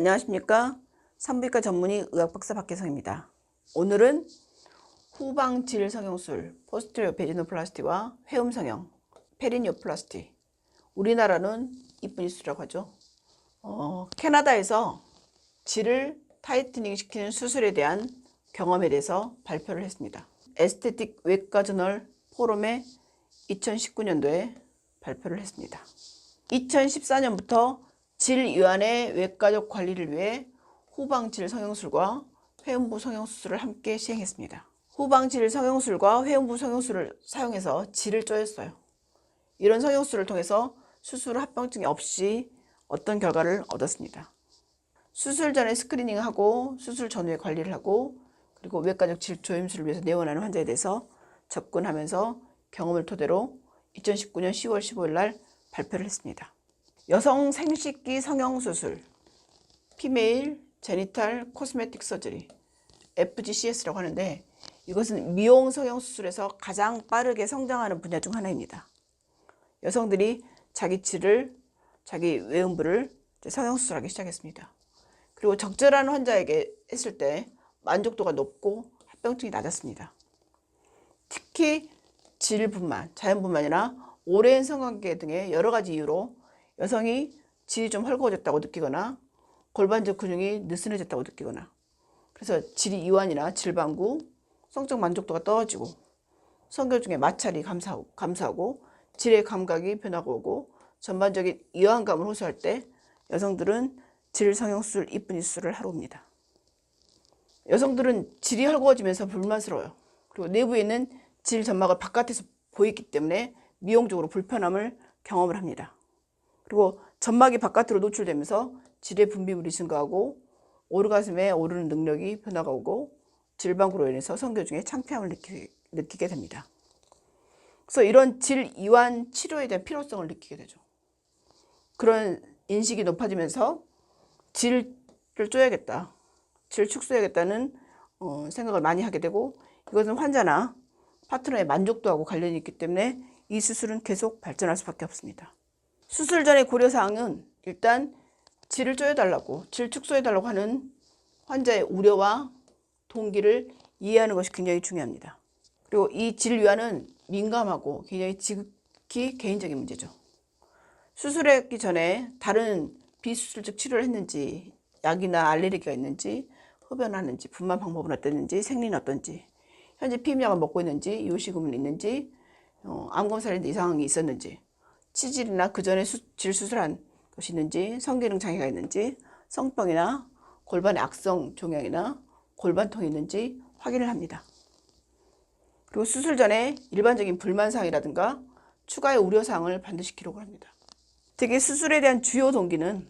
안녕하십니까. 산부인과 전문의 의학박사 박혜성입니다. 오늘은 후방질 성형술, 포스테리어 베지노플라스티와 회음 성형, 페리니오플라스티. 우리나라는 이쁜 이술이라고 하죠. 어, 캐나다에서 질을 타이트닝 시키는 수술에 대한 경험에 대해서 발표를 했습니다. 에스테틱 외과 저널 포럼에 2019년도에 발표를 했습니다. 2014년부터 질 이완의 외과적 관리를 위해 후방질 성형술과 회음부 성형수술을 함께 시행했습니다. 후방질 성형술과 회음부 성형술을 사용해서 질을 쪼였어요. 이런 성형술을 통해서 수술 합병증이 없이 어떤 결과를 얻었습니다. 수술 전에 스크리닝하고 수술 전후에 관리를 하고 그리고 외과적 질 조임술을 위해서 내원하는 환자에 대해서 접근하면서 경험을 토대로 2019년 10월 15일 날 발표를 했습니다. 여성 생식기 성형수술, 피메일 제니탈 코스메틱 서저리, FGCS라고 하는데 이것은 미용 성형수술에서 가장 빠르게 성장하는 분야 중 하나입니다. 여성들이 자기 질을, 자기 외음부를 성형수술하기 시작했습니다. 그리고 적절한 환자에게 했을 때 만족도가 높고 합병증이 낮았습니다. 특히 질분만, 자연분만이나 오랜 성관계 등의 여러 가지 이유로 여성이 질이 좀 헐거워졌다고 느끼거나 골반적 근육이 느슨해졌다고 느끼거나 그래서 질이 이완이나 질방구, 성적 만족도가 떨어지고 성교 중에 마찰이 감사하고, 감사하고 질의 감각이 변화가 오고 전반적인 이완감을 호소할 때 여성들은 질 성형술, 이쁜 이술을 하러 옵니다. 여성들은 질이 헐거워지면서 불만스러워요. 그리고 내부에 있는 질 점막을 바깥에서 보이기 때문에 미용적으로 불편함을 경험을 합니다. 그리고 점막이 바깥으로 노출되면서 질의 분비물이 증가하고 오르가슴에 오르는 능력이 변화가 오고 질방구로 인해서 성교 중에 창피함을 느끼, 느끼게 됩니다. 그래서 이런 질 이완 치료에 대한 필요성을 느끼게 되죠. 그런 인식이 높아지면서 질을 쪼야겠다, 질 축소해야겠다는 어, 생각을 많이 하게 되고 이것은 환자나 파트너의 만족도하고 관련이 있기 때문에 이 수술은 계속 발전할 수밖에 없습니다. 수술 전의 고려사항은 일단 질을 쪼여달라고, 질 축소해달라고 하는 환자의 우려와 동기를 이해하는 것이 굉장히 중요합니다. 그리고 이질 위안은 민감하고 굉장히 지극히 개인적인 문제죠. 수술하기 전에 다른 비수술적 치료를 했는지, 약이나 알레르기가 있는지, 흡연하는지, 분만 방법은 어땠는지, 생리는 어떤지, 현재 피임약을 먹고 있는지, 요식음은 있는지, 어, 암검사를 이상이 있었는지, 치질이나 그 전에 질 수술한 것이 있는지, 성기능 장애가 있는지, 성병이나 골반의 악성 종양이나 골반통이 있는지 확인을 합니다. 그리고 수술 전에 일반적인 불만사항이라든가 추가의 우려사항을 반드시 기록을 합니다. 특히 수술에 대한 주요 동기는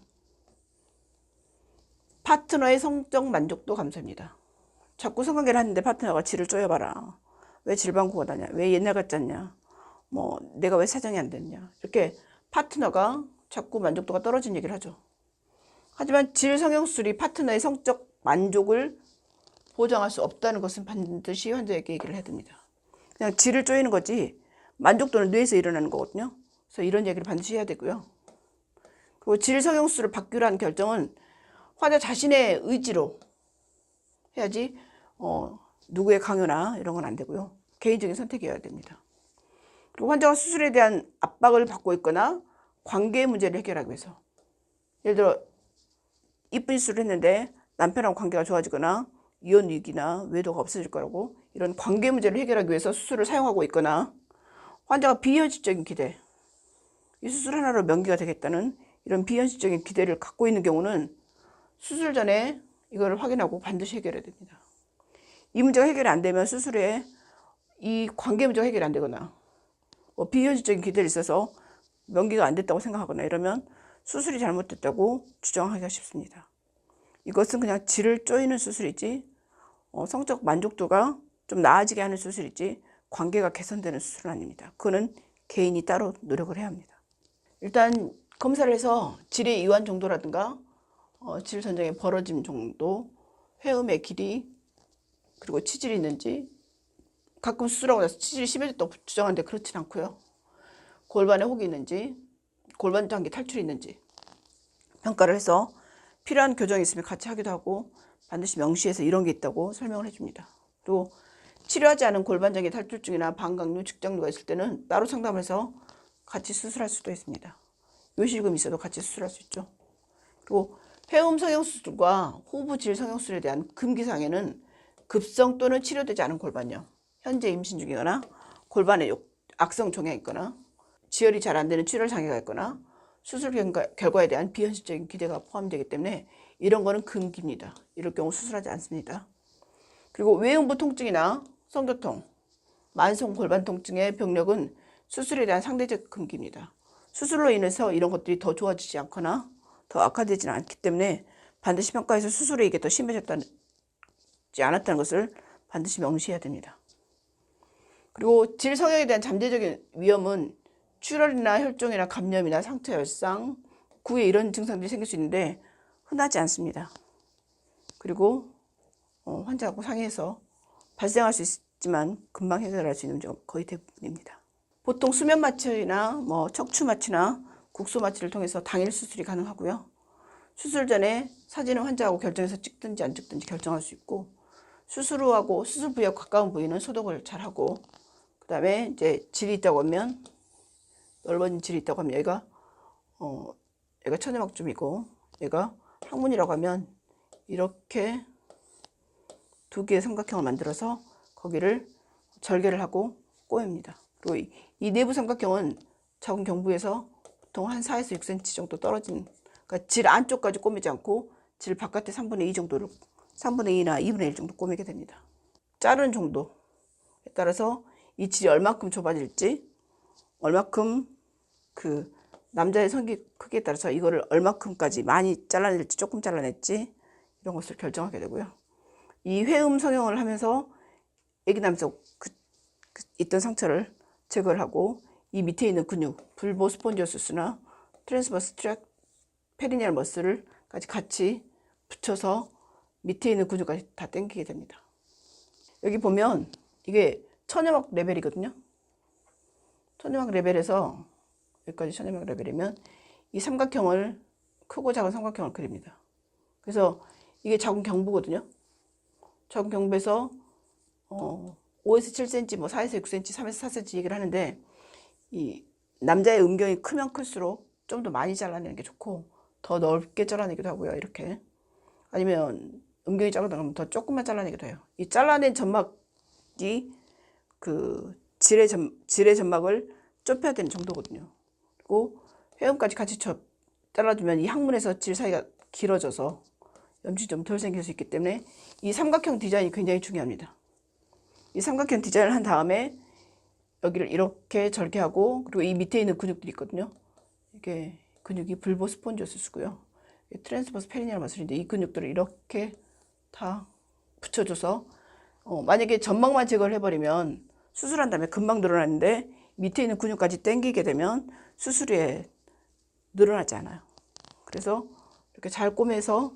파트너의 성적 만족도 감소입니다. 자꾸 성관계를 하는데 파트너가 질을 쪼여봐라. 왜 질방구가 나냐? 왜 옛날 같지 않냐? 뭐 내가 왜 사정이 안 됐냐? 이렇게 파트너가 자꾸 만족도가 떨어진 얘기를 하죠. 하지만 질 성형술이 파트너의 성적 만족을 보장할 수 없다는 것은 반드시 환자에게 얘기를 해야 됩니다. 그냥 질을 쪼이는 거지 만족도는 뇌에서 일어나는 거거든요. 그래서 이런 얘기를 반드시 해야 되고요. 그리고 질 성형술을 받기로 한 결정은 환자 자신의 의지로 해야지 어, 누구의 강요나 이런 건 안 되고요. 개인적인 선택이어야 됩니다. 그리고 환자가 수술에 대한 압박을 받고 있거나 관계 문제를 해결하기 위해서 예를 들어 이쁜 수술을 했는데 남편하고 관계가 좋아지거나 이혼 위기나 외도가 없어질 거라고 이런 관계 문제를 해결하기 위해서 수술을 사용하고 있거나 환자가 비현실적인 기대 이 수술 하나로 명기가 되겠다는 이런 비현실적인 기대를 갖고 있는 경우는 수술 전에 이걸 확인하고 반드시 해결해야 됩니다. 이 문제가 해결이 안 되면 수술에 이 관계 문제가 해결이 안 되거나 뭐 비현실적인 기대를 있어서 명기가 안 됐다고 생각하거나 이러면 수술이 잘못됐다고 주장하기가 쉽습니다. 이것은 그냥 질을 쪼이는 수술이지 어, 성적 만족도가 좀 나아지게 하는 수술이지 관계가 개선되는 수술은 아닙니다. 그거는 개인이 따로 노력을 해야 합니다. 일단 검사를 해서 질의 이완 정도라든가 어, 질 전장의 벌어짐 정도, 회음의 길이, 그리고 치질이 있는지 가끔 수술하고 나서 치질이 심해졌다고 주장하는데 그렇진 않고요. 골반에 혹이 있는지, 골반 장기 탈출이 있는지 평가를 해서 필요한 교정이 있으면 같이 하기도 하고 반드시 명시해서 이런 게 있다고 설명을 해줍니다. 그리고 치료하지 않은 골반장애 탈출증이나 방광류, 직장류가 있을 때는 따로 상담해서 같이 수술할 수도 있습니다. 요실금 있어도 같이 수술할 수 있죠. 그리고 회음 성형수술과 호부 질 성형수술에 대한 금기사항에는 급성 또는 치료되지 않은 골반염, 현재 임신 중이거나 골반에 욕- 악성 종양이 있거나 지혈이 잘 안 되는 출혈 장애가 있거나 수술 결과, 결과에 대한 비현실적인 기대가 포함되기 때문에 이런 거는 금기입니다. 이럴 경우 수술하지 않습니다. 그리고 외음부 통증이나 성교통, 만성 골반 통증의 병력은 수술에 대한 상대적 금기입니다. 수술로 인해서 이런 것들이 더 좋아지지 않거나 더 악화되지는 않기 때문에 반드시 평가에서 수술에 이게 더 심해졌다지 않았다는 것을 반드시 명시해야 됩니다. 그리고 질 성형에 대한 잠재적인 위험은 출혈이나 혈종이나 감염이나 상처 열상, 구에 이런 증상들이 생길 수 있는데 흔하지 않습니다. 그리고 어, 환자하고 상의해서 발생할 수 있지만 금방 해결할 수 있는 문제가 거의 대부분입니다. 보통 수면 마취나 뭐 척추 마취나 국소 마취를 통해서 당일 수술이 가능하고요. 수술 전에 사진을 환자하고 결정해서 찍든지 안 찍든지 결정할 수 있고 수술 후하고 수술 부위와 가까운 부위는 소독을 잘 하고 그 다음에 이제 질이 있다고 하면 넓어진 질이 있다고 하면 얘가 어 얘가 천연막춤이고 얘가 항문이라고 하면 이렇게 두 개의 삼각형을 만들어서 거기를 절개를 하고 꼬입니다. 그리고 이, 이 내부 삼각형은 자궁 경부에서 보통 한 4에서 6cm 정도 떨어진 그러니까 질 안쪽까지 꼬매지 않고 질 바깥에 3분의 2 정도를 3분의 2나 2분의 1 정도 꼬매게 됩니다. 자른 정도에 따라서 이 질이 얼마큼 좁아질지 얼마큼 그 남자의 성기 크기에 따라서 이거를 얼마큼까지 많이 잘라낼지 조금 잘라냈지 이런 것을 결정하게 되고요. 이 회음 성형을 하면서 아기 남성 그, 그 있던 상처를 제거를 하고 이 밑에 있는 근육 불보 스폰지오스나 트랜스버스 트랙 페리니얼 머슬을까지 같이 붙여서 밑에 있는 근육까지 다 당기게 됩니다. 여기 보면 이게 천여막 레벨이거든요. 천여막 레벨에서 여기까지 천여막 레벨이면 이 삼각형을 크고 작은 삼각형을 그립니다. 그래서 이게 자궁 경부거든요. 자궁 경부에서 어, 5에서 7cm, 뭐 4에서 6cm, 3에서 4cm 얘기를 하는데 이 남자의 음경이 크면 클수록 좀 더 많이 잘라내는 게 좋고 더 넓게 잘라내기도 하고요. 이렇게 아니면 음경이 작다 그러면 더 조금만 잘라내기도 해요. 이 잘라낸 점막이 그 질의 점 질의 점막을 좁혀야 되는 정도거든요. 그리고 회음까지 같이 쳐 잘라주면 이 항문에서 질 사이가 길어져서 염증이 좀 덜 생길 수 있기 때문에 이 삼각형 디자인이 굉장히 중요합니다. 이 삼각형 디자인을 한 다음에 여기를 이렇게 절개 하고 그리고 이 밑에 있는 근육들이 있거든요. 이게 근육이 불보 스폰지오스고요. 트랜스버스 페리니얼 마슬인데 이 근육들을 이렇게 다 붙여줘서 어, 만약에 점막만 제거를 해버리면 수술한 다음에 금방 늘어나는데 밑에 있는 근육까지 당기게 되면 수술에 늘어나지 않아요. 그래서 이렇게 잘 꼬매서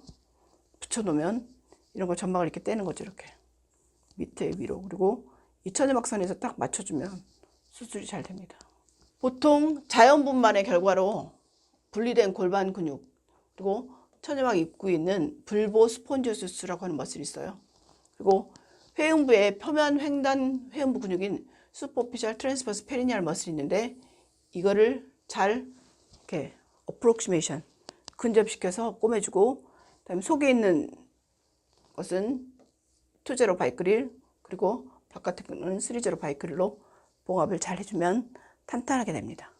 붙여놓으면 이런 거 점막을 이렇게 떼는 거죠. 이렇게 밑에 위로 그리고 이 천여막선에서 딱 맞춰주면 수술이 잘 됩니다. 보통 자연분만의 결과로 분리된 골반 근육 그리고 천여막 입구에 있는 불보 스폰지오스라고 하는 머슬이 있어요. 그리고 회음부의 표면 횡단 회음부 근육인 수포피셜 트랜스버스 페리니얼 머슬이 있는데 이거를 잘 이렇게 어프록시메이션 근접시켜서 꼬매주고 그다음에 속에 있는 것은 투제로 바이크릴 그리고 바깥에 거는 쓰리제로 바이크릴로 봉합을 잘 해주면 탄탄하게 됩니다.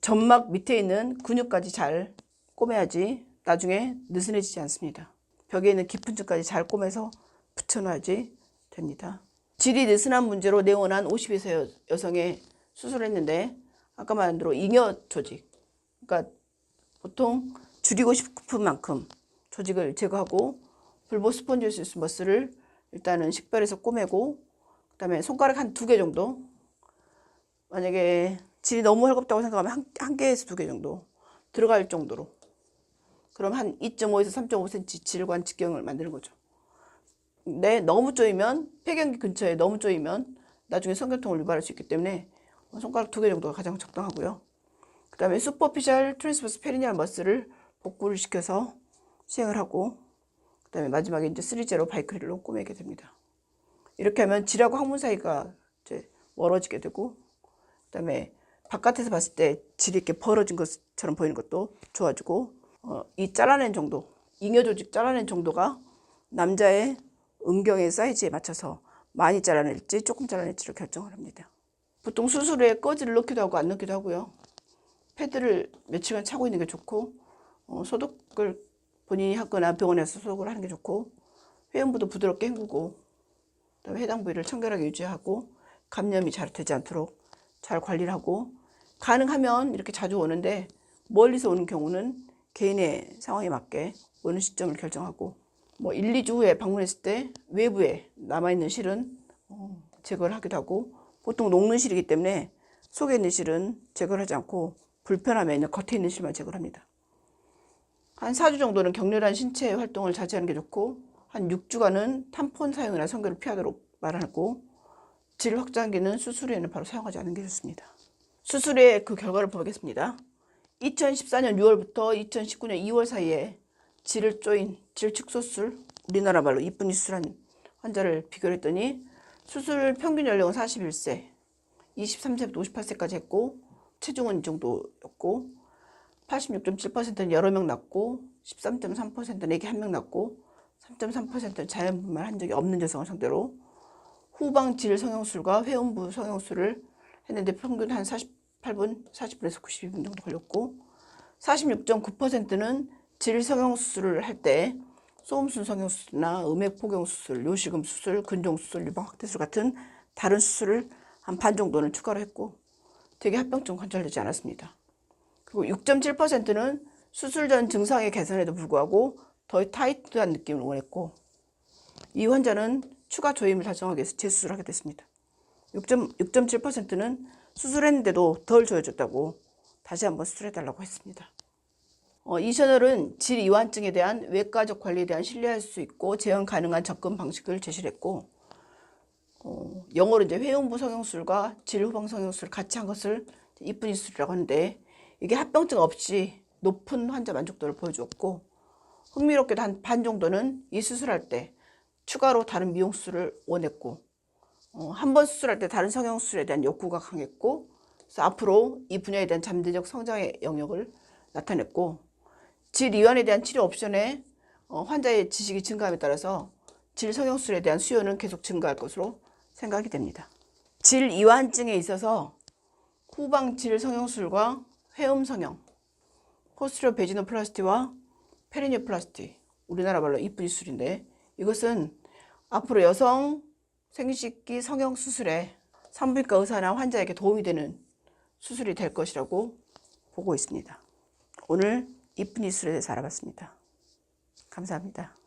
점막 밑에 있는 근육까지 잘 꼬매야지 나중에 느슨해지지 않습니다. 벽에 있는 깊은 층까지 잘 꼬매서 붙여놔야지 됩니다. 질이 느슨한 문제로 내원한 50세 여성의 수술을 했는데 아까 말한 대로 잉여 조직 그러니까 보통 줄이고 싶은 만큼 조직을 제거하고 불보 스폰지오시스 머스를 일단은 식별해서 꼬매고 그 다음에 손가락 한 두 개 정도 만약에 질이 너무 헐겁다고 생각하면 한, 한 개에서 두 개 정도 들어갈 정도로 그럼 한 2.5에서 3.5cm 질관 직경을 만드는 거죠. 근데 너무 쪼이면 폐경기 근처에 너무 쪼이면 나중에 성교통을 유발할 수 있기 때문에 손가락 두 개 정도가 가장 적당하고요. 그 다음에 슈퍼피셜 트랜스버스 페리니얼 머스를 복구를 시켜서 시행을 하고 그 다음에 마지막에 이제 3제로 바이크릴로 꾸미게 됩니다. 이렇게 하면 질하고 항문 사이가 이제 멀어지게 되고 그 다음에 바깥에서 봤을 때 질이 이렇게 벌어진 것처럼 보이는 것도 좋아지고 어, 이 잘라낸 정도 잉여 조직 잘라낸 정도가 남자의 음경의 사이즈에 맞춰서 많이 잘라낼지 조금 잘라낼지를 결정을 합니다. 보통 수술 후에 꺼지를 넣기도 하고 안 넣기도 하고요. 패드를 며칠간 차고 있는 게 좋고 어, 소독을 본인이 하거나 병원에서 소독을 하는 게 좋고 회음부도 부드럽게 헹구고 그다음에 해당 부위를 청결하게 유지하고 감염이 잘 되지 않도록 잘 관리를 하고 가능하면 이렇게 자주 오는데 멀리서 오는 경우는 개인의 상황에 맞게 오는 시점을 결정하고 뭐 1, 2주 후에 방문했을 때 외부에 남아있는 실은 어, 제거를 하기도 하고 보통 녹는 실이기 때문에 속에 있는 실은 제거를 하지 않고 불편함에 있는 겉에 있는 실만 제거를 합니다. 한 4주 정도는 격렬한 신체 활동을 자제하는 게 좋고 한 6주간은 탐폰 사용이나 성교를 피하도록 말하고 질 확장기는 수술 후에는 바로 사용하지 않는 게 좋습니다. 수술의 그 결과를 보겠습니다. 2014년 6월부터 2019년 2월 사이에 질을 쪼인 질 축소술 우리나라 말로 이쁜이 수술한 환자를 비교했더니 수술 평균 연령은 41세, 23세부터 58세까지 했고 체중은 이 정도였고 86.7%는 여러 명 낳고 13.3%는 애기 한 명 낳고 3.3%는 자연분만 한 적이 없는 여성을 상대로 후방 질 성형술과 회음부 성형술을 했는데 평균 한 48분, 40분에서 92분 정도 걸렸고 46.9%는 질 성형수술을 할 때 소음순 성형수술이나 음액 포경 수술, 요식음 수술, 근종 수술, 유방 확대술 같은 다른 수술을 한 반 정도는 추가로 했고 되게 합병증 관찰되지 않았습니다. 그리고 6.7%는 수술 전 증상의 개선에도 불구하고 더 타이트한 느낌을 원했고 이 환자는 추가 조임을 달성하기 위해서 재수술을 하게 됐습니다. 6.7%는 수술했는데도 덜 조여졌다고 다시 한번 수술해달라고 했습니다. 어, 이 채널은 질 이완증에 대한 외과적 관리에 대한 신뢰할 수 있고 재현 가능한 접근 방식을 제시를 했고 어, 영어로 이제 회음부 성형술과 질 후방 성형술 같이 한 것을 이쁜이 수술이라고 하는데 이게 합병증 없이 높은 환자 만족도를 보여주었고 흥미롭게도 한 반 정도는 이 수술할 때 추가로 다른 미용 수술을 원했고 어, 한번 수술할 때 다른 성형 수술에 대한 욕구가 강했고 그래서 앞으로 이 분야에 대한 잠재적 성장의 영역을 나타냈고 질 이완에 대한 치료 옵션에 어, 환자의 지식이 증가함에 따라서 질 성형 수술에 대한 수요는 계속 증가할 것으로 생각이 됩니다. 질 이완증에 있어서 후방 질 성형술과 회음 성형, 포스트리어 베지노플라스티와 페리니오플라스티, 우리나라 말로 이쁜 수술인데 이것은 앞으로 여성 생식기 성형 수술에 산부인과 의사나 환자에게 도움이 되는 수술이 될 것이라고 보고 있습니다. 오늘 이쁜 이술에 대해서 알아봤습니다. 감사합니다.